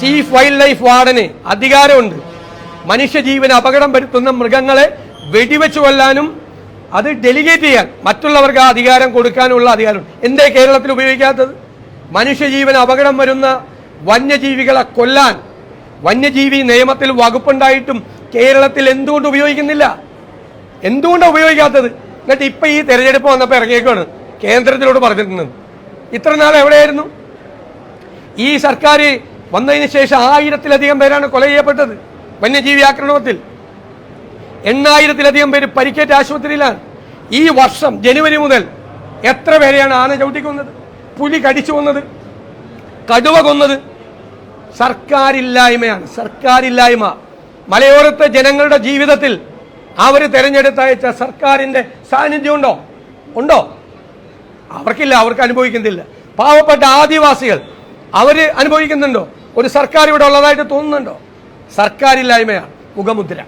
Chief wild life വാർഡന് അധികാരമുണ്ട്. മനുഷ്യജീവന് അപകടം വരുത്തുന്ന മൃഗങ്ങളെ വെടിവെച്ച് കൊല്ലാനും അത് ഡെലിഗേറ്റ് ചെയ്യാൻ മറ്റുള്ളവർക്ക് ആ അധികാരം കൊടുക്കാനുള്ള അധികാരം എന്തേ കേരളത്തിൽ ഉപയോഗിക്കാത്തത്? മനുഷ്യജീവന് അപകടം വരുന്ന വന്യജീവികളെ കൊല്ലാൻ. വന്യജീവി നിയമത്തിൽ വകുപ്പുണ്ടായിട്ടും കേരളത്തിൽ എന്തുകൊണ്ട് ഉപയോഗിക്കുന്നില്ല? എന്തുകൊണ്ടാണ് ഉപയോഗിക്കാത്തത്? എന്നിട്ട് ഇപ്പൊ ഈ തെരഞ്ഞെടുപ്പ് വന്നപ്പോൾ ഇറങ്ങിയേക്കാണ് കേന്ദ്രത്തിലോട് പറഞ്ഞിരുന്നത്. ഇത്ര നാൾ എവിടെയായിരുന്നു? ഈ സർക്കാർ വന്നതിന് ശേഷം ആയിരത്തിലധികം പേരാണ് കൊല ചെയ്യപ്പെട്ടത്. വന്യജീവി ആക്രമണത്തിൽ. എണ്ണായിരത്തിലധികം പേര് പരിക്കേറ്റ ആശുപത്രിയിലാണ്. ഈ വർഷം ജനുവരി മുതൽ എത്ര പേരെയാണ് ആന ചവിട്ടിക്കൊന്നത്? പുലി കടിച്ചു കൊന്നത്? കടുവ കൊന്നത്? സർക്കാരില്ലായ്മയാണ്. സർക്കാരില്ലായ്മ. മലയോരത്തെ ജനങ്ങളുടെ ജീവിതത്തിൽ അവർ തെരഞ്ഞെടുത്തയച്ച സർക്കാരിന്റെ സാന്നിധ്യം ഉണ്ടോ? ഉണ്ടോ? അവർക്കില്ല അവർക്ക് അനുഭവിക്കുന്നില്ല. പാവപ്പെട്ട ആദിവാസികൾ അവർ അനുഭവിക്കുന്നുണ്ടോ? ഒരു സർക്കാർ ഇവിടെ ഉള്ളതായിട്ട് തോന്നുന്നുണ്ടോ? സർക്കാരില്ലായ്മയാണ് മുഖമുദ്ര.